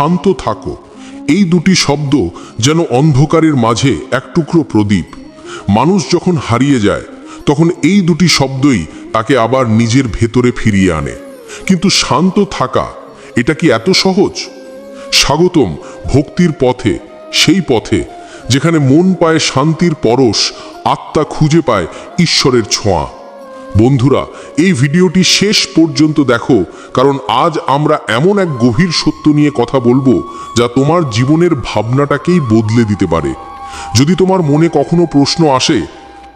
শান্ত থাকো। এই দুটি শব্দ যেন অন্ধকারের মাঝে এক টুকরো প্রদীপ। মানুষ যখন হারিয়ে যায়, তখন এই দুটি শব্দই তাকে আবার নিজের ভেতরে ফিরিয়ে আনে। কিন্তু শান্ত থাকা, এটা কি এত সহজ? স্বাগতম ভক্তির পথে, সেই পথে, যেখানে মন পায় শান্তির পরশ, আত্মা খুঁজে পায় ঈশ্বরের ছোঁয়া। বন্ধুরা, এই ভিডিওটি শেষ পর্যন্ত দেখো, কারণ আজ আমরা এমন এক গভীর সত্য নিয়ে কথা বলব যা তোমার জীবনের ভাবনাটাকেই বদলে দিতে পারে। যদি তোমার মনে কখনো প্রশ্ন আসে,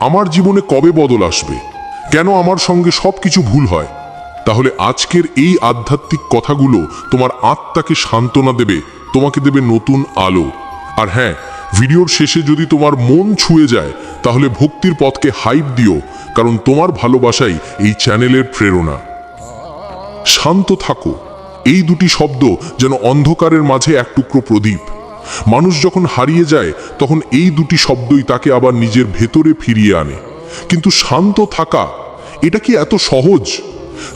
আমার জীবনে কবে বদল আসবে? কেন আমার সঙ্গে সব কিছু ভুল হয়? তাহলে আজকের এই আধ্যাত্মিক কথাগুলো তোমার আত্মাকে সান্ত্বনা দেবে, তোমাকে দেবে নতুন আলো। আর হ্যাঁ ভিডিওর শেষে যদি তোমার মন ছুঁয়ে যায়, তাহলে ভক্তির পথকে হাইপ দিও, কারণ তোমার ভালোবাসাই এই চ্যানেলের প্রেরণা। শান্ত থাকো। এই দুটি শব্দ যেন অন্ধকারের মাঝে এক টুকরো প্রদীপ। মানুষ যখন হারিয়ে যায়, তখন এই দুটি শব্দই তাকে আবার নিজের ভেতরে ফিরিয়ে আনে। কিন্তু শান্ত থাকা, এটা কি এত সহজ?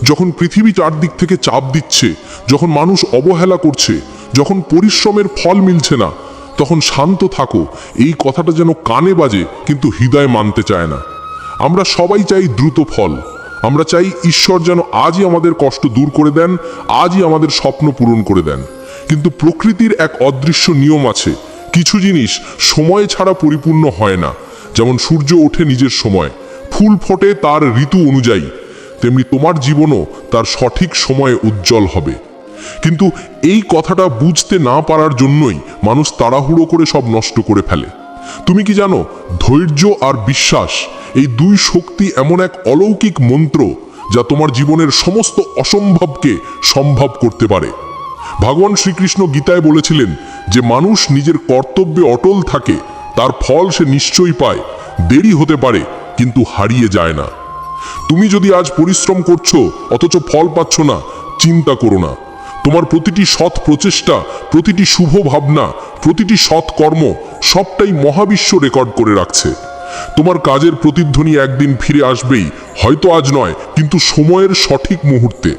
যখন পৃথিবী চারদিক থেকে চাপ দিচ্ছে, যখন মানুষ অবহেলা করছে, যখন পরিশ্রমের ফল মিলছে না তখন শান্ত থাকো। এই কথাটা যেন কানে বাজে, কিন্তু হৃদয় মানতে চায় না। আমরা সবাই চাই দ্রুত ফল। আমরা চাই ঈশ্বর যেন আজই আমাদের কষ্ট দূর করে দেন, আজই আমাদের স্বপ্ন পূরণ করে দেন। কিন্তু প্রকৃতির এক অদৃশ্য নিয়ম আছে। কিছু জিনিস সময় ছাড়া পরিপূর্ণ হয় না। যেমন সূর্য ওঠে নিজের সময়। ফুল ফোটে তার ঋতু অনুযায়ী। তেমনি তোমার জীবনও তার সঠিক সময়ে উজ্জ্বল হবে। কিন্তু এই কথাটা বুঝতে না পারার জন্যই মানুষ তাড়াহুড়ো করে সব নষ্ট করে ফেলে। তুমি কি জানো, ধৈর্য আর বিশ্বাস এই দুই শক্তি এমন এক অলৌকিক মন্ত্র যা তোমার জীবনের সমস্ত অসম্ভবকে সম্ভব করতে পারে। ভগবান শ্রীকৃষ্ণ গীতায় বলেছিলেন যে মানুষ নিজের কর্তব্যে অটল থাকে, তার ফল সে নিশ্চয়ই পায়, দেরি হতে পারে, কিন্তু হারিয়ে যায় না। তুমি যদি আজ পরিশ্রম করছ, অথচ ফল পাচ্ছ না, চিন্তা করো না। তোমার প্রতিটি সৎ প্রচেষ্টা, প্রতিটি শুভ ভাবনা, প্রতিটি সৎ কর্ম সবটাই মহাবিশ্ব রেকর্ড করে রাখছে। তোমার কাজের প্রতিধ্বনি একদিন ফিরে আসবেই, হয়তো আজ নয়, কিন্তু সময়ের সঠিক মুহূর্তে।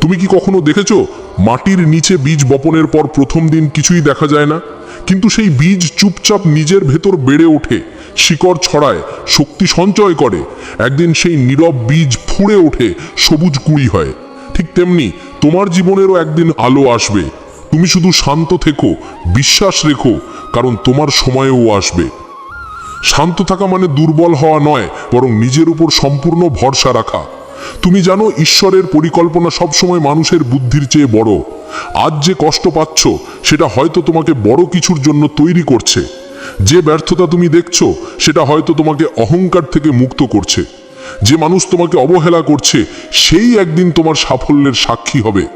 তুমি কি কখনো দেখেছ, মাটির নিচে বীজ বপনের পর প্রথম দিন কিছুই দেখা যায় না? কিন্তু সেই বীজ চুপচাপ নিজের ভেতর বেড়ে ওঠে, শিকড় ছড়ায়, শক্তি সঞ্চয় করে। একদিন সেই নীরব বীজ ফুঁড়ে ওঠে, সবুজ কুড়ি হয়। ঠিক তেমনি তোমার জীবনেরও একদিন আলো আসবে। তুমি শুধু শান্ত থেকো, বিশ্বাস রেখো, কারণ তোমার সময়েও আসবে। শান্ত থাকা মানে দুর্বল হওয়া নয়, বরং নিজের উপর সম্পূর্ণ ভরসা রাখা। তুমি জানো ঈশ্বরের পরিকল্পনা সবসময় মানুষের বুদ্ধির চেয়ে বড়। আজ যে কষ্ট পাচ্ছ, সেটা হয়তো তোমাকে বড় কিছুর জন্য তৈরি করছে। যে ব্যর্থতা তুমি দেখছ, সেটা হয়তো তোমাকে অহংকার থেকে মুক্ত করছে। যে মানুষ তোমাকে অবহেলা করছে, সেই একদিন তোমার সাফল্যের সাক্ষী হবে।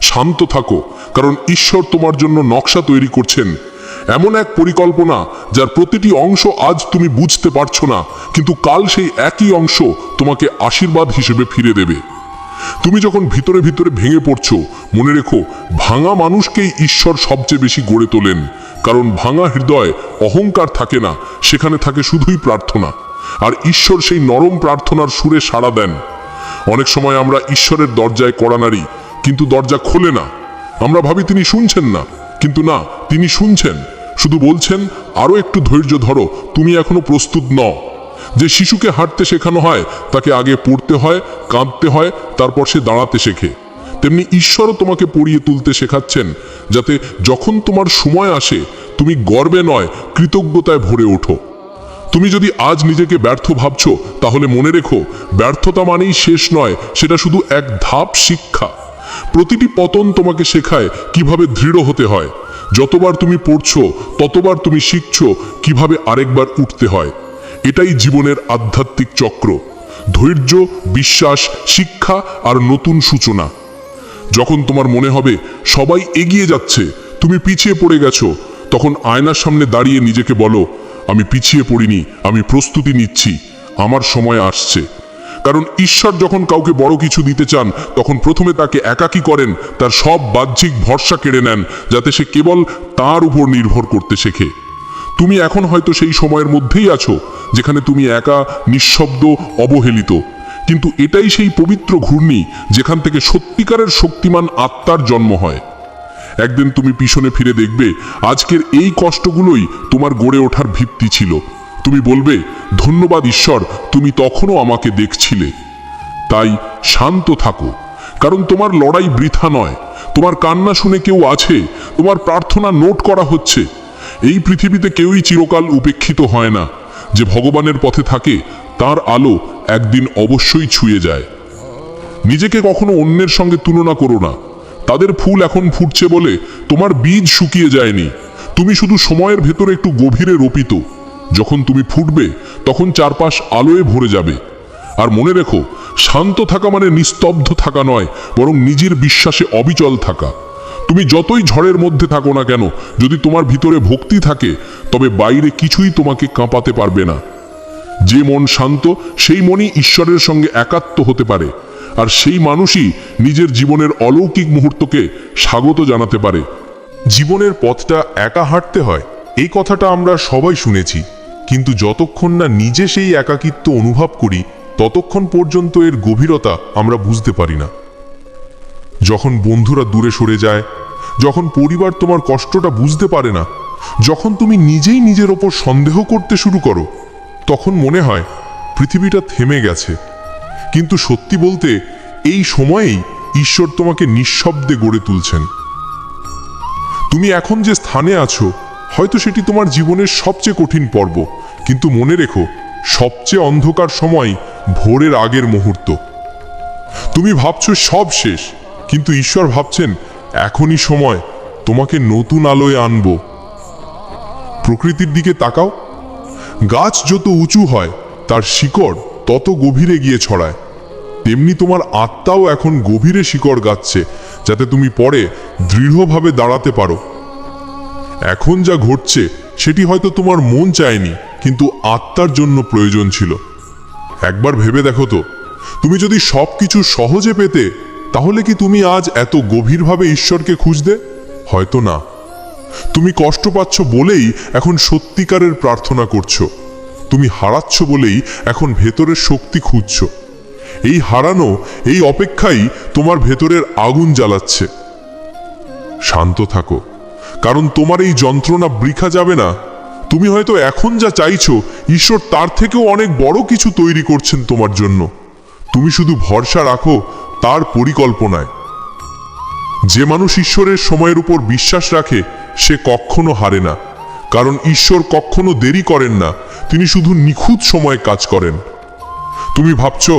শান্ত থাকো, কারণ ঈশ্বর তোমার জন্য নকশা তৈরি করছেন। এমন এক পরিকল্পনা, যার প্রতিটি অংশ আজ তুমি বুঝতে পারছ না, কিন্তু কাল সেই একই অংশ তোমাকে আশীর্বাদ হিসেবে ফিরে দেবে। তুমি যখন ভিতরে ভিতরে ভেঙে পড়ছো, মনে রেখো, ভাঙা মানুষকেই ঈশ্বর সবচেয়ে বেশি গড়ে তোলেন। কারণ ভাঙা হৃদয় অহংকার থাকে না, সেখানে থাকে শুধুই প্রার্থনা। আর ঈশ্বর সেই নরম প্রার্থনার সুরে সাড়া দেন। অনেক সময় আমরা ঈশ্বরের দরজায় কড়া নাড়ি, কিন্তু দরজা খোলে না। আমরা ভাবি তিনি শুনছেন না, কিন্তু না, তিনি শুনছেন। শুধু বলছেন আরও একটু ধৈর্য ধরো, তুমি এখনও প্রস্তুত নও। যে শিশুকে হাঁটতে শেখানো হয়, তাকে আগে পড়তে হয়, কাঁদতে হয়, তারপর সে দাঁড়াতে শেখে। তেমনি ঈশ্বরও তোমাকে পড়িয়ে তুলতে শেখাচ্ছেন, যাতে যখন তোমার সময় আসে, তুমি গর্বে নয়, কৃতজ্ঞতায় ভরে ওঠো। তুমি যদি আজ নিজেকে ব্যর্থ ভাবছ, তাহলে মনে রেখো, ব্যর্থতা মানেই শেষ নয়, সেটা শুধু এক ধাপ শিক্ষা। প্রতিটি পতন তোমাকে শেখায় কীভাবে দৃঢ় হতে হয়। যতবার তুমি পড়ছো, ততবার তুমি শিখছো কীভাবে আরেকবার উঠতে হয়। এটাই জীবনের আধ্যাত্মিক চক্র। ধৈর্য, বিশ্বাস, শিক্ষা আর নতুন সূচনা। যখন তোমার মনে হবে, সবাই এগিয়ে যাচ্ছে, তুমি পিছিয়ে পড়ে গেছো, তখন আয়নার সামনে দাঁড়িয়ে নিজেকে বলো আমি পিছিয়ে পড়িনি, আমি প্রস্তুতি নিচ্ছি, আমার সময় আসছে। কারণ ঈশ্বর যখন কাউকে বড় কিছু দিতে চান, তখন প্রথমে তাকে একাকী করেন, তার সব বাহ্যিক ভরসা কেড়ে নেন, যাতে সে কেবল তার উপর নির্ভর করতে শেখে। তুমি এখন হয়তো সেই সময়ের মধ্যেই আছো, যেখানে তুমি একা, নিঃশব্দ, অবহেলিত। কিন্তু এটাই সেই পবিত্র ঘূর্ণি, যেখান থেকে সত্যিকারের শক্তিমান আত্মার জন্ম হয়। একদিন তুমি পিছনে ফিরে দেখবে আজকের এই কষ্টগুলোই তোমার গড়ে ওঠার ভিত্তি ছিল। তুমি বলবে, ধন্যবাদ ঈশ্বর, তুমি তখনও আমাকে দেখছিলে। তাই শান্ত থাকো, কারণ তোমার লড়াই বৃথা নয়। তোমার কান্না শুনে কেউ আছে, তোমার প্রার্থনা নোট করা হচ্ছে। এই পৃথিবীতে কেউই চিরকাল উপেক্ষিত হয় না। যে ভগবানের পথে থাকে, তার আলো একদিন অবশ্যই ছুঁয়ে যায়। নিজেকে কখনো অন্যের সঙ্গে তুলনা করো না। তাদের ফুল এখন ফুটছে বলে তোমার বীজ শুকিয়ে যায়নি। তুমি শুধু সময়ের ভেতরে একটু গভীরে রোপিত। যখন তুমি ফুটবে, তখন চারপাশ আলোয় ভরে যাবে। আর মনে রেখো, শান্ত থাকা মানে নিস্তব্ধ থাকা নয়, বরং নিজের বিশ্বাসে অবিচল থাকা। তুমি যতই ঝড়ের মধ্যে থাকো না কেন, যদি তোমার ভিতরে ভক্তি থাকে, তবে বাইরে কিছুই তোমাকে কাঁপাতে পারবে না। যে মন শান্ত, সেই মনই ঈশ্বরের সঙ্গে একাত্ম হতে পারে। আর সেই মানুষই নিজের জীবনের অলৌকিক মুহূর্তকে স্বাগত জানাতে পারে। জীবনের পথটা একা হাঁটতে হয়, এই কথাটা আমরা সবাই শুনেছি। কিন্তু যতক্ষণ না নিজে সেই একাকিত্ব অনুভব করি, ততক্ষণ পর্যন্ত এর গভীরতা আমরা বুঝতে পারি না। যখন বন্ধুরা দূরে সরে যায়, যখন পরিবার তোমার কষ্টটা বুঝতে পারে না, যখন তুমি নিজেই নিজের ওপর সন্দেহ করতে শুরু করো, তখন মনে হয় পৃথিবীটা থেমে গেছে। কিন্তু সত্যি বলতে, এই সময়েই ঈশ্বর তোমাকে নিঃশব্দে গড়ে তুলছেন। তুমি এখন যে স্থানে আছো, হয়তো সেটি তোমার জীবনের সবচেয়ে কঠিন পর্ব। কিন্তু মনে রেখো, সবচেয়ে অন্ধকার সময় ভোরের আগের মুহূর্ত। তুমি ভাবছ সব শেষ, কিন্তু ঈশ্বর ভাবছেন, এখনই সময়, তোমাকে নতুন আলোয় আনব। প্রকৃতির দিকে তাকাও। গাছ যত উঁচু হয়, তার শিকড় তত গভীরে গিয়ে ছড়ায়। তেমনি তোমার আত্মাও এখন গভীরে শিকড় গাচ্ছে, যাতে তুমি পরে দৃঢ়ভাবে দাঁড়াতে পারো। এখন যা ঘটছে, সেটি হয়তো তোমার মন চায়নি, কিন্তু আত্মার জন্য প্রয়োজন ছিল। একবার ভেবে দেখো তো, তুমি যদি সব কিছু সহজে পেতে, তাহলে কি তুমি আজ এত গভীরভাবে ঈশ্বরকে খুঁজতে? হয়তো না। তুমি কষ্ট পাচ্ছ বলেই এখন সত্যিকারের প্রার্থনা করছ। তুমি হারাচ্ছ বলেই এখন ভেতরের শক্তি খুঁজছো। এই হারানো, এই অপেক্ষাই তোমার ভেতরের আগুন জ্বালাচ্ছে। শান্ত থাকো, কারণ তোমার এই যন্ত্রণা বৃখা যাবে না। তুমি হয়তো এখন যা চাইছো, ঈশ্বর তার থেকেও অনেক বড় কিছু তৈরি করছেন তোমার জন্য। তুমি শুধু ভরসা রাখো, তার পরিকল্পনায়। যে মানুষ ঈশ্বরের সময়ের উপর বিশ্বাস রাখে, সে কখনো হারে না। কারণ ঈশ্বর কখনো দেরি করেন না, তিনি শুধু নিখুঁত সময়ে কাজ করেন। তুমি ভাবছ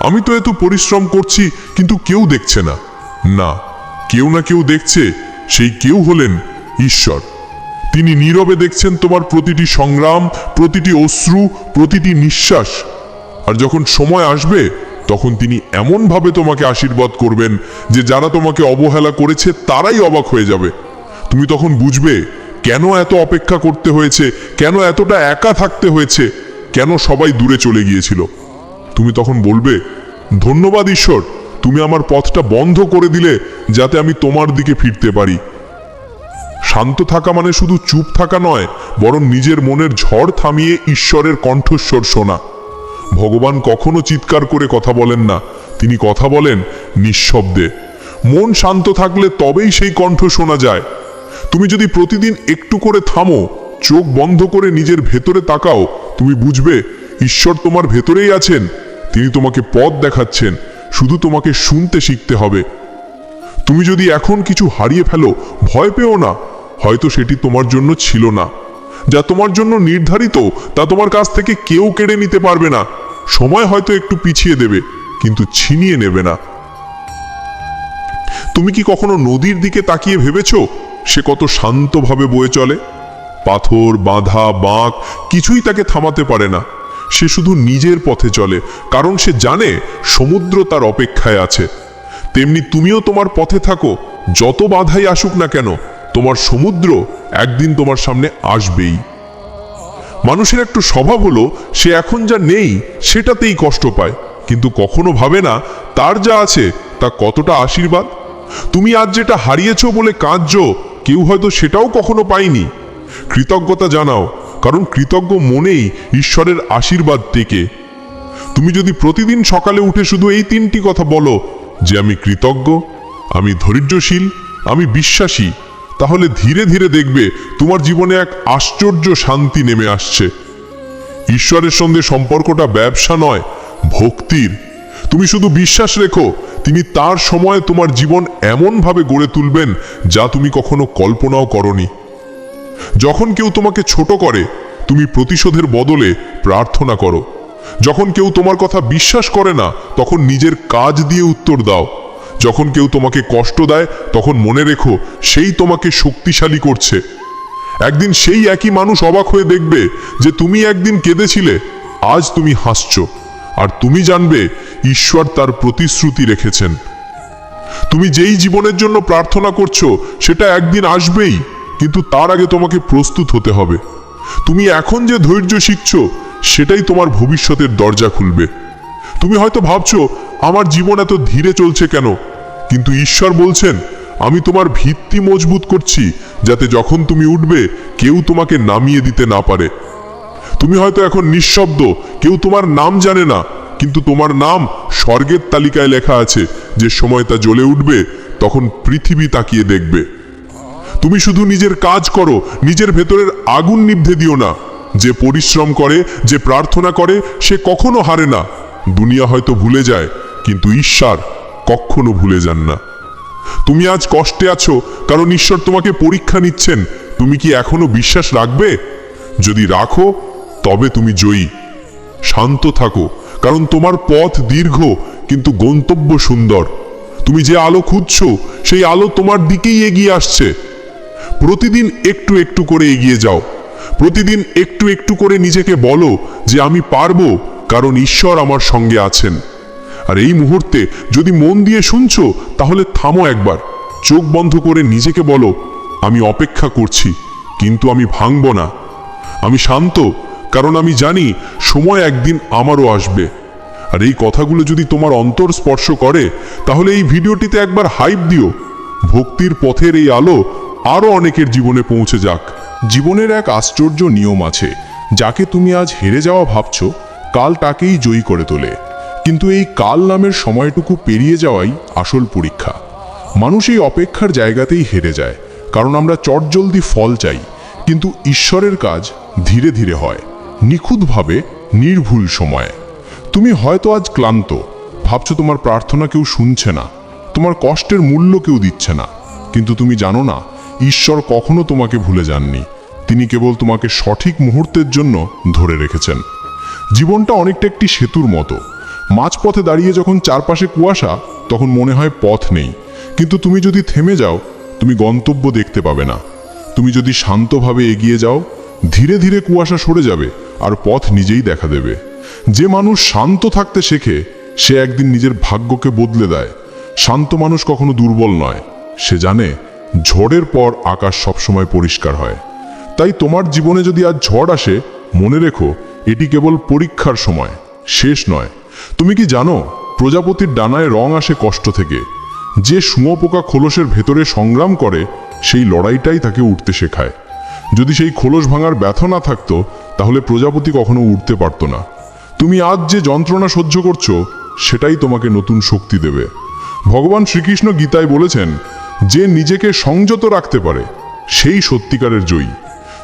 আমি তো এত পরিশ্রম করছি, কিন্তু কেউ দেখছে না। না, কেউ না কেউ দেখছে, সেই কেউ হলেন ঈশ্বর। তিনি নীরবে দেখছেন তোমার প্রতিটি সংগ্রাম, প্রতিটি অশ্রু, প্রতিটি নিঃশ্বাস। আর যখন সময় আসবে, তখন তিনি এমনভাবে তোমাকে আশীর্বাদ করবেন যে যারা তোমাকে অবহেলা করেছে, তারাই অবাক হয়ে যাবে। তুমি তখন বুঝবে, কেন এত অপেক্ষা করতে হয়েছে, কেন এতটা একা থাকতে হয়েছে, কেন সবাই দূরে চলে গিয়েছিল। তুমি তখন বলবে, ধন্যবাদ ঈশ্বর, তুমি আমার পথটা বন্ধ করে দিলে যাতে আমি তোমার দিকে ফিরতে পারি। শান্ত থাকা মানে শুধু চুপ থাকা নয়, বরং নিজের মনের ঝড় থামিয়ে ঈশ্বরের কণ্ঠস্বর শোনা। ভগবান কখনো চিৎকার করে কথা বলেন না, তিনি কথা বলেন নিঃশব্দে। মন শান্ত থাকলে তবেই সেই কণ্ঠ শোনা যায়। তুমি যদি প্রতিদিন একটু করে থামো, চোখ বন্ধ করে নিজের ভেতরে তাকাও, তুমি বুঝবে, ঈশ্বর তোমার ভেতরেই আছেন। তিনি তোমাকে পথ দেখাচ্ছেন, শুধু তোমাকে শুনতে শিখতে হবে। তুমি যদি এখন কিছু হারিয়ে ফেলো, ভয় পেও না। হয়তো সেটি তোমার জন্য ছিল না। যা তোমার জন্য নির্ধারিত, তা তোমার কাছ থেকে কেউ কেড়ে নিতে পারবে না। সময় হয়তো একটু পিছিয়ে দেবে, কিন্তু ছিনিয়ে নেবে না। তুমি কি কখনো নদীর দিকে তাকিয়ে ভেবেছ? সে কত শান্তভাবে বয়ে চলে। পাথর, বাঁধা, বাঁক, কিছুই তাকে থামাতে পারে না। সে শুধু নিজের পথে চলে, কারণ সে জানে সমুদ্র তার অপেক্ষায় আছে। তেমনি তুমিও তোমার পথে থাকো, যত বাধাই আসুক না কেন, তোমার সমুদ্র একদিন তোমার সামনে আসবেই। মানুষের একটু স্বভাব হলো, সে এখন যা নেই, সেটাতেই কষ্ট পায়, কিন্তু কখনো ভাবে না তার যা আছে, তা কতটা আশীর্বাদ। তুমি আজ যেটা হারিয়েছ বলে কাঁদছ, কেউ হয়তো সেটাও কখনো পায়নি। কৃতজ্ঞতা জানাও কারণ কৃতজ্ঞ মনেই ঈশ্বরের আশীর্বাদ টেকে তুমি যদি প্রতিদিন সকালে উঠে শুধু এই তিনটি কথা বলো, যে আমি কৃতজ্ঞ, আমি ধৈর্যশীল, আমি বিশ্বাসী, তাহলে ধীরে ধীরে দেখবে তোমার জীবনে এক আশ্চর্য শান্তি নেমে আসছে। ঈশ্বরের সঙ্গে সম্পর্কটা ব্যবসা নয়, ভক্তির। তুমি শুধু বিশ্বাস রেখো, তিনি তার সময়ে তোমার জীবন এমনভাবে গড়ে তুলবেন যা তুমি কখনো কল্পনাও করনি। যখন কেউ তোমাকে ছোট করে, তুমি প্রতিশোধের বদলে প্রার্থনা করো। যখন কেউ তোমার কথা বিশ্বাস করে না, তখন নিজের কাজ দিয়ে উত্তর দাও। যখন কেউ তোমাকে কষ্ট দেয়, তখন মনে রেখো, সেই তোমাকে শক্তিশালী করছে। একদিন সেই একই মানুষ অবাক হয়ে দেখবে যে তুমি একদিন কেঁদেছিলে, আজ তুমি হাসছো। আর তুমি জানবে, ঈশ্বর তার প্রতিশ্রুতি রেখেছেন। তুমি যেই জীবনের জন্য প্রার্থনা করছ, সেটা একদিন আসবেই। কিন্তু তার আগে তোমাকে প্রস্তুত হতে হবে। তুমি এখন যে ধৈর্য শিখছো, সেটাই তোমার ভবিষ্যতের দরজা খুলবে। তুমি হয়তো ভাবছ, আমার জীবন এত ধীরে চলছে কেন? কিন্তু ঈশ্বর বলছেন, আমি তোমার ভিত্তি মজবুত করছি, যাতে যখন তুমি উঠবে, কেউ তোমাকে নামিয়ে দিতে না পারে। তুমি হয়তো এখন নিঃশব্দ, কেউ তোমার নাম জানে না, কিন্তু তোমার নাম স্বর্গের তালিকায় লেখা আছে, যে সময় তা জ্বলে উঠবে, তখন পৃথিবী তাকিয়ে দেখবে। তুমি শুধু নিজের কাজ করো, নিজের ভেতরের আগুন নিভতে দিও না। যে পরিশ্রম করে, যে প্রার্থনা করে, সে কখনো হারে না। দুনিয়া হয়তো ভুলে যায়, কিন্তু ঈশ্বর কখনো ভুলে যান না। তুমি আজ কষ্টে আছো, কারণ ঈশ্বর তোমাকে পরীক্ষা নিচ্ছেন। তুমি কি এখনও বিশ্বাস রাখবে? যদি রাখো, তবে তুমি জয়ী। শান্ত থাকো, কারণ তোমার পথ দীর্ঘ, কিন্তু গন্তব্য সুন্দর। তুমি যে আলো খুঁজছো, সেই আলো তোমার দিকেই এগিয়ে আসছে। প্রতিদিন একটু একটু করে এগিয়ে যাও। প্রতিদিন একটু একটু করে নিজেকে বলো যে আমি পারব, কারণ ঈশ্বর আমার সঙ্গে আছেন। আর এই মুহূর্তে যদি মন দিয়ে শুনছো, তাহলে থামো একবার। চোখ বন্ধ করে নিজেকে বলো, আমি অপেক্ষা করছি, কিন্তু আমি ভাঙব না। আমি শান্ত, কারণ আমি জানি সময় একদিন আমারও আসবে। আর এই কথাগুলো যদি তোমার অন্তর স্পর্শ করে, তাহলে এই ভিডিওটিতে একবার হাইপ দিও। ভক্তির পথের এই আলো আরও অনেকের জীবনে পৌঁছে যাক। জীবনের এক আশ্চর্য নিয়ম আছে, যাকে তুমি আজ হেরে যাওয়া ভাবছ, কাল তাকেই জয়ী করে তোলে। কিন্তু এই কাল নামের সময়টুকু পেরিয়ে যাওয়াই আসল পরীক্ষা। মানুষ এই অপেক্ষার জায়গাতেই হেরে যায়, কারণ আমরা চটজলদি ফল চাই, কিন্তু ঈশ্বরের কাজ ধীরে ধীরে হয়, নিখুঁতভাবে নির্ভুল সময়ে। তুমি হয়তো আজ ক্লান্ত, ভাবছ তোমার প্রার্থনা কেউ শুনছে না, তোমার কষ্টের মূল্য কেউ দিচ্ছে না, কিন্তু তুমি জানো না ঈশ্বর কখনো তোমাকে ভুলে যাননি। তিনি কেবল তোমাকে সঠিক মুহূর্তের জন্য ধরে রেখেছেন। জীবনটা অনেকটা একটি সেতুর মতো। মাঝপথে দাঁড়িয়ে যখন চারপাশে কুয়াশা, তখন মনে হয় পথ নেই। কিন্তু তুমি যদি থেমে যাও, তুমি গন্তব্য দেখতে পাবে না। তুমি যদি শান্তভাবে এগিয়ে যাও, ধীরে ধীরে কুয়াশা সরে যাবে আর পথ নিজেই দেখা দেবে। যে মানুষ শান্ত থাকতে শেখে, সে একদিন নিজের ভাগ্যকে বদলে দেয়। শান্ত মানুষ কখনো দুর্বল নয়। সে জানে ঝড়ের পর আকাশ সবসময় পরিষ্কার হয়। তাই তোমার জীবনে যদি আজ ঝড় আসে, মনে রেখো, এটি কেবল পরীক্ষার সময়, শেষ নয়। তুমি কি জানো, প্রজাপতির ডানায় রং আসে কষ্ট থেকে। যে শুঁয়োপোকা খোলসের ভেতরে সংগ্রাম করে, সেই লড়াইটাই তাকে উঠতে শেখায়। যদি সেই খোলস ভাঙার ব্যথা না থাকতো, তাহলে প্রজাপতি কখনো উঠতে পারতো না। তুমি আজ যে যন্ত্রণা সহ্য করছ, সেটাই তোমাকে নতুন শক্তি দেবে। ভগবান শ্রীকৃষ্ণ গীতায় বলেছেন যে নিজেকে সংযত রাখতে পারে, সেই সত্যিকারের জয়ী।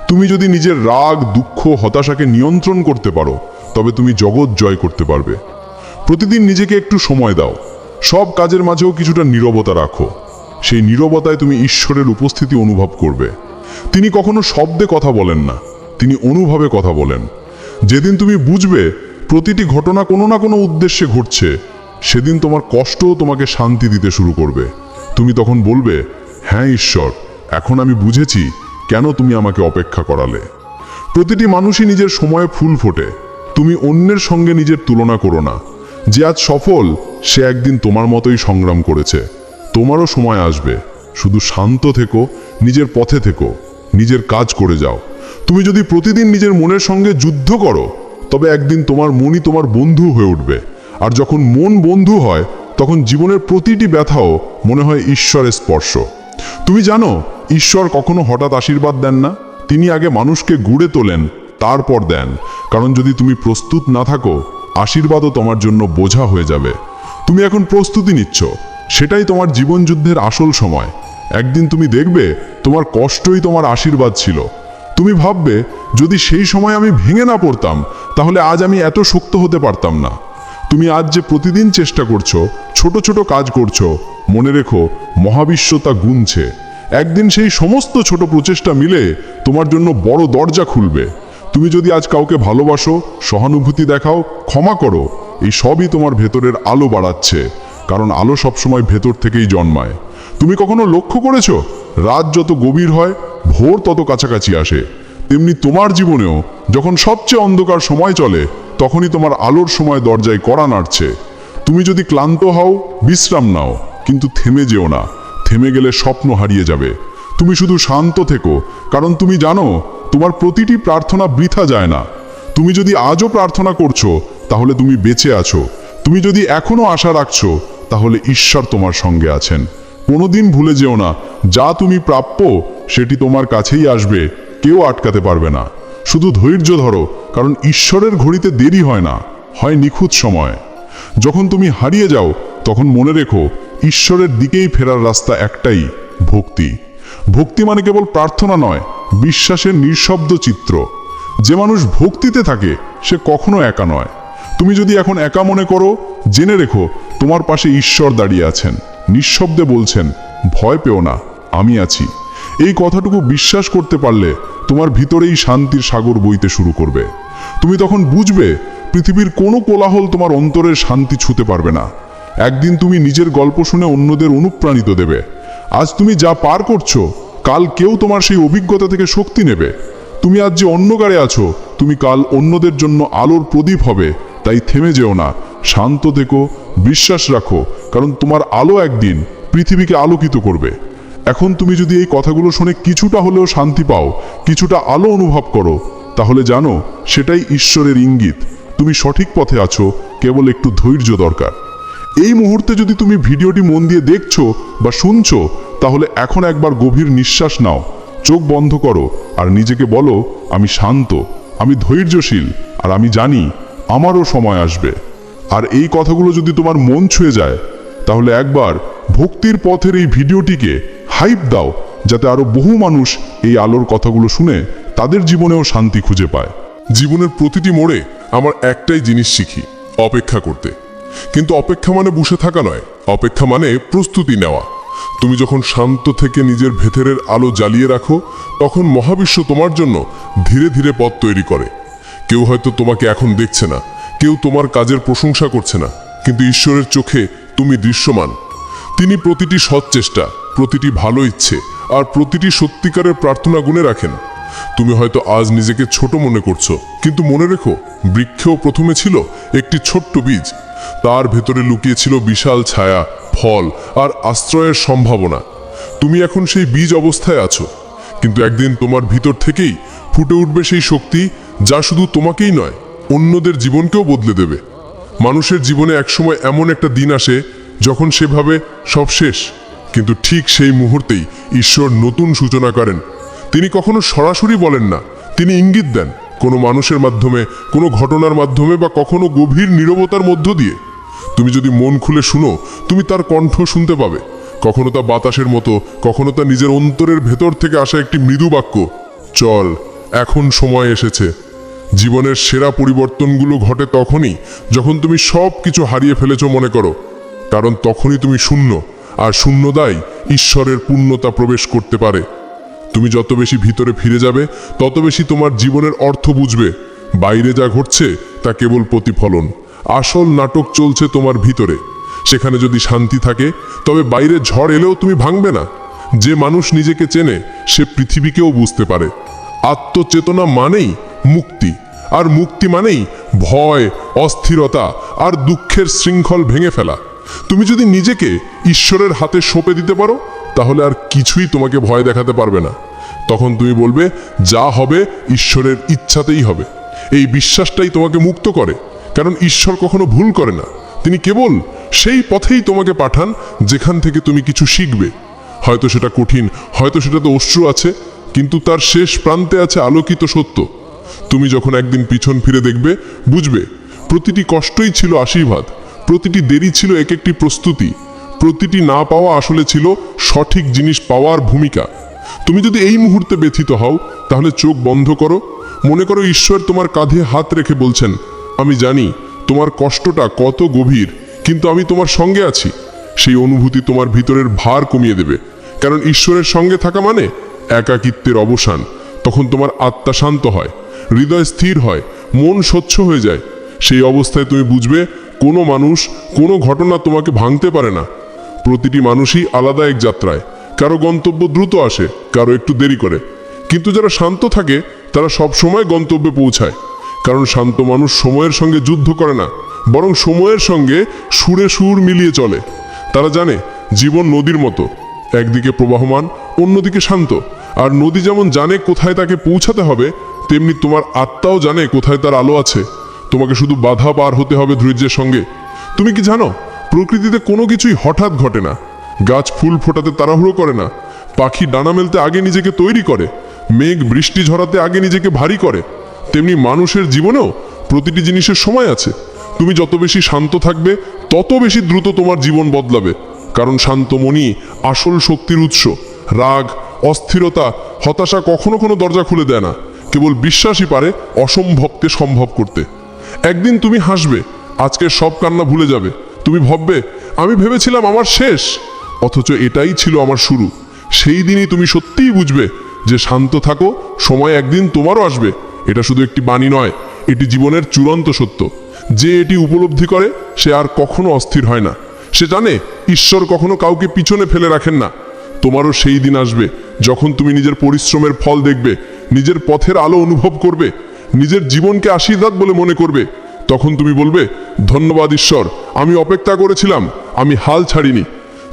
তুমি যদি নিজের রাগ, দুঃখ, হতাশাকে নিয়ন্ত্রণ করতে পারো, তবে তুমি জগৎ জয় করতে পারবে। প্রতিদিন নিজেকে একটু সময় দাও। সব কাজের মাঝেও কিছুটা নীরবতা রাখো। সেই নীরবতায় তুমি ঈশ্বরের উপস্থিতি অনুভব করবে। তিনি কখনো শব্দে কথা বলেন না, তিনি অনুভবে কথা বলেন। যেদিন তুমি বুঝবে প্রতিটি ঘটনা কোনো না কোনো উদ্দেশ্যে ঘটছে, সেদিন তোমার কষ্টও তোমাকে শান্তি দিতে শুরু করবে। তুমি তখন বলবে হ্যাঁ ঈশ্বর, এখন আমি বুঝেছি কেন তুমি আমাকে অপেক্ষা করালে। প্রতিটি মানুষই নিজের সময়ে ফুল ফোটে। তুমি অন্যের সঙ্গে নিজের তুলনা করো না। যে আজ সফল, সে একদিন তোমার মতোই সংগ্রাম করেছে। তোমারও সময় আসবে। শুধু শান্ত থেকো, নিজের পথে থেকো, নিজের কাজ করে যাও। তুমি যদি প্রতিদিন নিজের মনের সঙ্গে যুদ্ধ করো, তবে একদিন তোমার মনই তোমার বন্ধু হয়ে উঠবে। আর যখন মন বন্ধু হয়, তখন জীবনের প্রতিটি ব্যথাও মনে হয় ঈশ্বরের স্পর্শ। তুমি জানো, ঈশ্বর কখনো হঠাৎ আশীর্বাদ দেন না? তিনি আগে মানুষকে গুড়ে তোলেন, তারপর দেন। কারণ যদি তুমি প্রস্তুত না থাকো, আশীর্বাদও তোমার জন্য বোঝা হয়ে যাবে। তুমি এখন প্রস্তুতি নিচ্ছ। সেটাই তোমার জীবন যুদ্ধের আসল সময়। একদিন তুমি দেখবে, তোমার কষ্টই তোমার আশীর্বাদ ছিল। তুমি ভাববে, যদি সেই সময় আমি ভেঙে না পড়তাম, তাহলে আজ আমি এত শক্ত হতে পারতাম না। তুমি আজ যে প্রতিদিন চেষ্টা করছ, ছোট ছোট কাজ করছ, মনে রেখো, মহাবিশ্ব তা গুনছে। একদিন সেই সমস্ত ছোট প্রচেষ্টা মিলে তোমার জন্য বড় দরজা খুলবে। তুমি যদি আজ কাউকে ভালোবাসো, সহানুভূতি দেখাও, ক্ষমা করো, এই সবই তোমার ভেতরের আলো বাড়াচ্ছে, কারণ আলো সবসময় ভেতর থেকেই জন্মায়। তুমি কখনো লক্ষ্য করেছ? রাত যত গভীর হয়, ভোর তত কাছাকাছি আসে। তেমনি তোমার জীবনেও, যখন সবচেয়ে অন্ধকার সময় চলে তখনই তোমার আলোর সময় দরজায় কড়া নাড়ছে। তুমি যদি ক্লান্ত হও, বিশ্রাম নাও, কিন্তু থেমে যেও না। থেমে গেলে স্বপ্ন হারিয়ে যাবে। তুমি শুধু শান্ত থেকো, কারণ তুমি জানো, তোমার প্রতিটি প্রার্থনা বৃথা যায় না। তুমি যদি আজও প্রার্থনা করছ, তাহলে তুমি বেঁচে আছো। তুমি যদি এখনও আশা রাখছো, তাহলে ঈশ্বর তোমার সঙ্গে আছেন। কোনোদিন ভুলে যেও না, যা তুমি প্রাপ্য, সেটি তোমার কাছেই আসবে, কেউ আটকাতে পারবে না। শুধু ধৈর্য ধরো কারণ ঈশ্বরের ঘড়িতে দেরি হয় না, হয় নিখুঁত সময়। যখন তুমি হারিয়ে যাও, তখন মনে রেখো, ঈশ্বরের দিকেই ফেরার রাস্তা একটাই, ভক্তি। ভক্তি মানে কেবল প্রার্থনা নয়, বিশ্বাসের নিঃশব্দ চিত্র। যে মানুষ ভক্তিতে থাকে, সে কখনো একা নয়। তুমি যদি এখন একা মনে করো, জেনে রেখো, তোমার পাশে ঈশ্বর দাঁড়িয়ে আছেন। নিঃশব্দে বলছেন, ভয় পেও না, আমি আছি। এই কথাটুকু বিশ্বাস করতে পারলে তোমার ভিতরেই শান্তির সাগর বইতে শুরু করবে। তুমি তখন বুঝবে, পৃথিবীর কোনো কোলাহল তোমার অন্তরের শান্তি ছুতে পারবে না। একদিন তুমি নিজের গল্প শুনে অন্যদের অনুপ্রাণিত দেবে। আজ তুমি যা পার করছ, কাল কেউ তোমার সেই অভিজ্ঞতা থেকে শক্তি নেবে। তুমি আজ যে অন্যকারে আছো, তুমি কাল অন্যদের জন্য আলোর প্রদীপ হবে। তাই থেমে যেও না, শান্ত দেখো বিশ্বাস রাখো, কারণ তোমার আলো একদিন পৃথিবীকে আলোকিত করবে। এখন তুমি যদি এই কথাগুলো শুনে কিছুটা হলেও শান্তি পাও, কিছুটা আলো অনুভব করো তাহলে জানো, সেটাই ঈশ্বরের ইঙ্গিত। তুমি সঠিক পথে আছো, কেবল একটু ধৈর্য দরকার। এই মুহূর্তে যদি তুমি ভিডিওটি মন দিয়ে দেখছ বা শুনছো, তাহলে এখন একবার গভীর নিঃশ্বাস নাও, চোখ বন্ধ করো, আর নিজেকে বলো, আমি শান্ত, আমি ধৈর্যশীল, আর আমি জানি, আমারও সময় আসবে। আর এই কথাগুলো যদি তোমার মন ছুঁয়ে যায়, তাহলে একবার ভক্তির পথের এই ভিডিওটিকে হাইপ দাও, যাতে আরও বহু মানুষ এই আলোর কথাগুলো শুনে তাদের জীবনেও শান্তি খুঁজে পায়। জীবনের প্রতিটি মোড়ে আমার একটাই জিনিস শিখি, অপেক্ষা করতে। কিন্তু অপেক্ষা মানে বসে থাকা নয়, অপেক্ষা মানে প্রস্তুতি নেওয়া। তুমি যখন শান্ত থেকে নিজের ভেতরের আলো জ্বালিয়ে রাখো, তখন মহাবিশ্ব তোমার জন্য ধীরে ধীরে পথ তৈরি করে। কেউ হয়তো তোমাকে এখন দেখছে না, কেউ তোমার কাজের প্রশংসা করছে না, কিন্তু ঈশ্বরের চোখে তুমি দৃশ্যমান। তিনি প্রতিটি সৎ চেষ্টা, প্রতিটি ভালো ইচ্ছে আর প্রতিটি সত্যিকারের প্রার্থনা গুণে রাখেন। তুমি হয়তো আজ নিজেকে ছোট মনে করছ। কিন্তু মনে রেখো, বৃক্ষেও প্রথমে ছিল একটি ছোট্ট বীজ। তার ভেতরে লুকিয়ে ছিল বিশাল ছায়া, ফল আর আশ্রয়ের সম্ভাবনা। তুমি এখন সেই বীজ অবস্থায় আছো। কিন্তু একদিন তোমার ভিতর থেকেই ফুটে উঠবে সেই শক্তি যা শুধু তোমাকেই নয়, অন্যদের জীবনকেও বদলে দেবে। মানুষের জীবনে একসময় এমন একটা দিন আসে যখন সেভাবে সব শেষ। কিন্তু ঠিক সেই মুহূর্তেই ঈশ্বর নতুন সূচনা করেন তিনি কখনো সরাসরি বলেন না। তিনি ইঙ্গিত দেন, কোনো মানুষের মাধ্যমে, কোনো ঘটনার মাধ্যমে বা কখনো গভীর নীরবতার মধ্য দিয়ে। তুমি যদি মন খুলে শুনো, তুমি তার কণ্ঠ শুনতে পাবে। কখনো তা বাতাসের মতো, কখনো তা নিজের অন্তরের ভেতর থেকে আসা একটি মৃদু বাক্য। চল, এখন সময় এসেছে। জীবনের সেরা পরিবর্তনগুলো ঘটে তখনই যখন তুমি সব কিছু হারিয়ে ফেলেছ মনে করো। কারণ তখনই তুমি শূন্য, আর শূন্যদায় ঈশ্বরের পূর্ণতা প্রবেশ করতে পারে। তুমি যত বেশি ভিতরে ফিরে যাবে, তত বেশি তোমার জীবনের অর্থ বুঝবে। বাইরে যা ঘটছে, তা কেবল প্রতিফলন। আসল নাটক চলছে তোমার ভিতরে। সেখানে যদি শান্তি থাকে, তবে বাইরে ঝড় এলেও তুমি ভাঙবে না। যে মানুষ নিজেকে চেনে, সে পৃথিবীকেও বুঝতে পারে। আত্মচেতনা মানেই মুক্তি, আর মুক্তি মানেই ভয়, অস্থিরতা, আর দুঃখের শৃঙ্খল ভেঙে ফেলা। তুমি যদি নিজেকে ঈশ্বরের হাতে সঁপে দিতে পারো, তাহলে আর কিছুই তোমাকে ভয় দেখাতে পারবে না। তখন তুমি বলবে, যা হবে ঈশ্বরের ইচ্ছাতেই হবে। এই বিশ্বাসটাই তোমাকে মুক্ত করে। কারণ ঈশ্বর কখনো ভুল করে না। তিনি কেবল সেই পথেই তোমাকে পাঠান যেখান থেকে তুমি কিছু শিখবে। হয়তো সেটা কঠিন, হয়তো সেটাতে অশ্রু আছে, কিন্তু তার শেষ প্রান্তে আছে আলোকিত সত্য। তুমি যখন একদিন পিছন ফিরে দেখবে, বুঝবে, প্রতিটি কষ্টই ছিল আশীর্বাদ, প্রতিটি দেরি ছিল এক একটি প্রস্তুতি, প্রতিটি না পাওয়া আসলে ছিল সঠিক জিনিস পাওয়ার ভূমিকা। তুমি যদি এই মুহূর্তে ব্যথিত হও, তাহলে চোখ বন্ধ করো। মনে করো ঈশ্বর তোমার কাঁধে হাত রেখে বলছেন, আমি জানি তোমার কষ্টটা কত গভীর, কিন্তু আমি তোমার সঙ্গে আছি। সেই অনুভূতি তোমার ভিতরের ভার কমিয়ে দেবে। কারণ ঈশ্বরের সঙ্গে থাকা মানে একাকিত্বের অবসান। তখন তোমার আত্মা শান্ত হয়, হৃদয় স্থির হয়, মন স্বচ্ছ হয়ে যায়। সেই অবস্থায় তুমি বুঝবে, কোনো মানুষ কোনো ঘটনা তোমাকে ভাঙতে পারে না। প্রতিটি মানুষই আলাদা এক যাত্রায়। কারও গন্তব্য দ্রুত আসে, কারও একটু দেরি করে। কিন্তু যারা শান্ত থাকে, তারা সব সময় গন্তব্যে পৌঁছায়। কারণ শান্ত মানুষ সময়ের সঙ্গে যুদ্ধ করে না, বরং সময়ের সঙ্গে সুরে সুর মিলিয়ে চলে। তারা জানে, জীবন নদীর মতো। একদিকে প্রবাহমান, অন্যদিকে শান্ত। আর নদী যেমন জানে কোথায় তাকে পৌঁছাতে হবে, তেমনি তোমার আত্মাও জানে কোথায় তার আলো আছে। তোমাকে শুধু বাধা পার হতে হবে ধৈর্যের সঙ্গে। তুমি কি জানো, প্রকৃতিতে কোনো কিছুই হঠাৎ ঘটে না। গাছ ফুল ফোটাতে তাড়াহুড়ো করে না। পাখি ডানা মেলতে আগে নিজেকে তৈরি করে। মেঘ বৃষ্টি ঝরাতে আগে নিজেকে ভারী করে। তেমনি মানুষের জীবনেও প্রতিটি জিনিসের সময় আছে। তুমি যত বেশি শান্ত থাকবে, তত বেশি দ্রুত তোমার জীবন বদলাবে। কারণ শান্ত মনই আসল শক্তির উৎস। রাগ, অস্থিরতা, হতাশা কখনো কোনো দরজা খুলে দেয় না। কেবল বিশ্বাসই পারে অসম্ভবকে সম্ভব করতে। একদিন তুমি হাসবে, আজকের সব কান্না ভুলে যাবে। তুমি ভাববে, আমি ভেবেছিলাম আমার শেষ। অথচ এটাই ছিল আমার শুরু। সেই দিনই তুমি সত্যিই বুঝবে যে শান্ত থাকো, সময় একদিন তোমারও আসবে। এটা শুধু একটি বাণী নয়, এটি জীবনের চূড়ান্ত সত্য। যে এটি উপলব্ধি করে, সে আর কখনো অস্থির হয় না। সে জানে, ঈশ্বর কখনো কাউকে পিছনে ফেলে রাখেন না। তোমারও সেই দিন আসবে, যখন তুমি নিজের পরিশ্রমের ফল দেখবে, নিজের পথের আলো অনুভব করবে, নিজের জীবনকে আশীর্বাদ বলে মনে করবে। তখন তুমি বলবে, ধন্যবাদ, ঈশ্বর, আমি অপেক্ষা করেছিলাম, আমি হাল ছাড়িনি।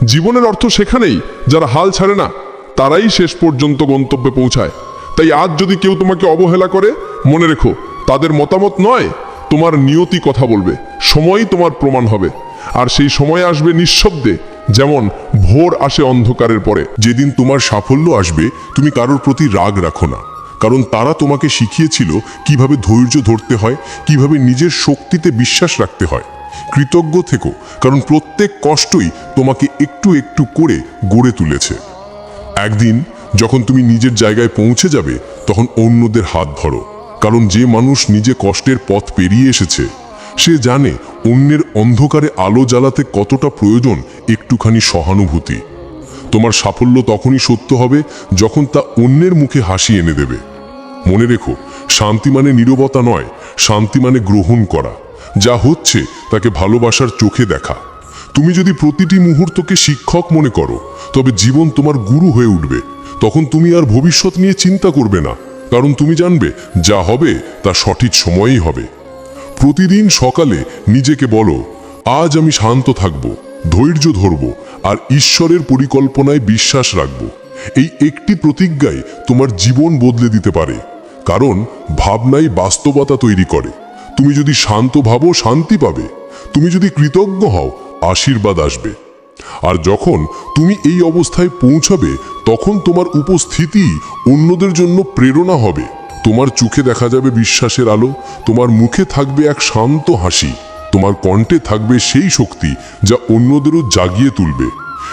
জীবনের অর্থ সেখানেই, যারা হাল ছাড়ে না, তারাই শেষ পর্যন্ত গন্তব্যে পৌঁছায়। তাই আজ যদি কেউ তোমাকে অবহেলা করে, মনে রেখো, তাদের মতামত নয়, তোমার নিয়তি কথা বলবে, সময়ই তোমার প্রমাণ হবে। আর সেই সময় আসবে নিঃশব্দে, যেমন ভোর আসে অন্ধকারের পরে। যেদিন তোমার সাফল্য আসবে, তুমি কারোর প্রতি রাগ রাখো না। কারণ তারা তোমাকে শিখিয়েছিল কীভাবে ধৈর্য ধরতে হয়, কীভাবে নিজের শক্তিতে বিশ্বাস রাখতে হয়। কৃতজ্ঞ থেকো, কারণ প্রত্যেক কষ্টই তোমাকে একটু একটু করে গড়ে তুলেছে। একদিন যখন তুমি নিজের জায়গায় পৌঁছে যাবে, তখন অন্যদের হাত ধরো, কারণ যে মানুষ নিজে কষ্টের পথ পেরিয়ে এসেছে, সে জানে অন্যের অন্ধকারে আলো জ্বালাতে কতটা প্রয়োজন একটুখানি সহানুভূতি। তোমার সাফল্য তখনই সত্য হবে যখন তা অন্যের মুখে হাসি এনে দেবে। মনে রেখো, শান্তি মানে নীরবতা নয়, শান্তি মানে গ্রহণ করা। যা হচ্ছে তাকে ভালোবাসার চোখে দেখা। তুমি যদি প্রতিটি মুহূর্তকে শিক্ষক মনে করো, তবে জীবন তোমার গুরু হয়ে উঠবে। তখন তুমি আর ভবিষ্যৎ নিয়ে চিন্তা করবে না। কারণ তুমি জানবে, যা হবে তা সঠিক সময়েই হবে। প্রতিদিন সকালে নিজেকে বলো, আজ আমি শান্ত থাকব, ধৈর্য ধরব আর ঈশ্বরের পরিকল্পনায় বিশ্বাস রাখব। এই একটি প্রতিজ্ঞাই তোমার জীবন বদলে দিতে পারে। কারণ ভাবনাই বাস্তবতা তৈরি করে। তুমি যদি শান্ত ভাবো, শান্তি পাবে। তুমি যদি কৃতজ্ঞ হও, আশীর্বাদ আসবে। আর যখন তুমি এই অবস্থায় পৌঁছাবে, তখন তোমার উপস্থিতি অন্যদের জন্য প্রেরণা হবে। তোমার চোখে দেখা যাবে বিশ্বাসের আলো, তোমার মুখে থাকবে এক শান্ত হাসি, তোমার কণ্ঠে থাকবে সেই শক্তি যা অন্যদেরও জাগিয়ে তুলবে।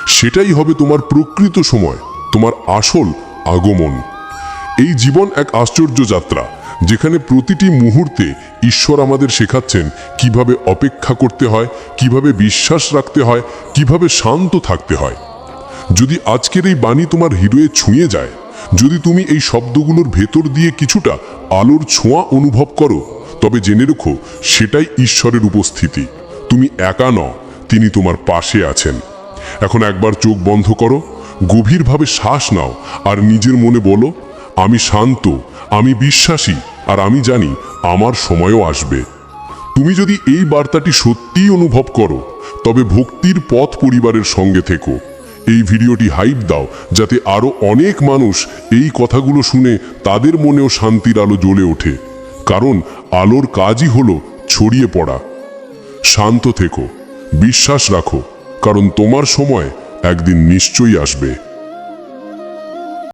সেটাই হবে তোমার প্রকৃত সময়, তোমার আসল আগমন। এই জীবন এক আশ্চর্য যাত্রা যেখানে প্রতিটি মুহূর্তে ঈশ্বর আমাদের শেখাচ্ছেন কীভাবে অপেক্ষা করতে হয়, কীভাবে বিশ্বাস রাখতে হয়, কীভাবে শান্ত থাকতে হয়। যদি আজকের এই বাণী তোমার হৃদয়ে ছুঁয়ে যায়, যদি তুমি এই শব্দগুলোর ভেতর দিয়ে কিছুটা আলোর ছোঁয়া অনুভব করো, তবে জেনে রেখো সেটাই ঈশ্বরের উপস্থিতি। তুমি একা নও, তিনি তোমার পাশে আছেন। এখন একবার চোখ বন্ধ করো, গভীরভাবে শ্বাস নাও, আর নিজের মনে বলো, আমি শান্ত আমি বিশ্বাসী আর আমি জানি আমার সময়ও আসবে। তুমি যদি এই বার্তাটি সত্যিই অনুভব করো, তবে ভক্তির পথ পরিবারের সঙ্গে থেকো। এই ভিডিওটি হাইপ দাও, যাতে আরও অনেক মানুষ এই কথাগুলো শুনে তাদের মনেও শান্তির আলো জ্বলে ওঠে। কারণ আলোর কাজই হলো ছড়িয়ে পড়া। শান্ত থেকো, বিশ্বাস রাখো, কারণ তোমার সময় একদিন নিশ্চয়ই আসবে।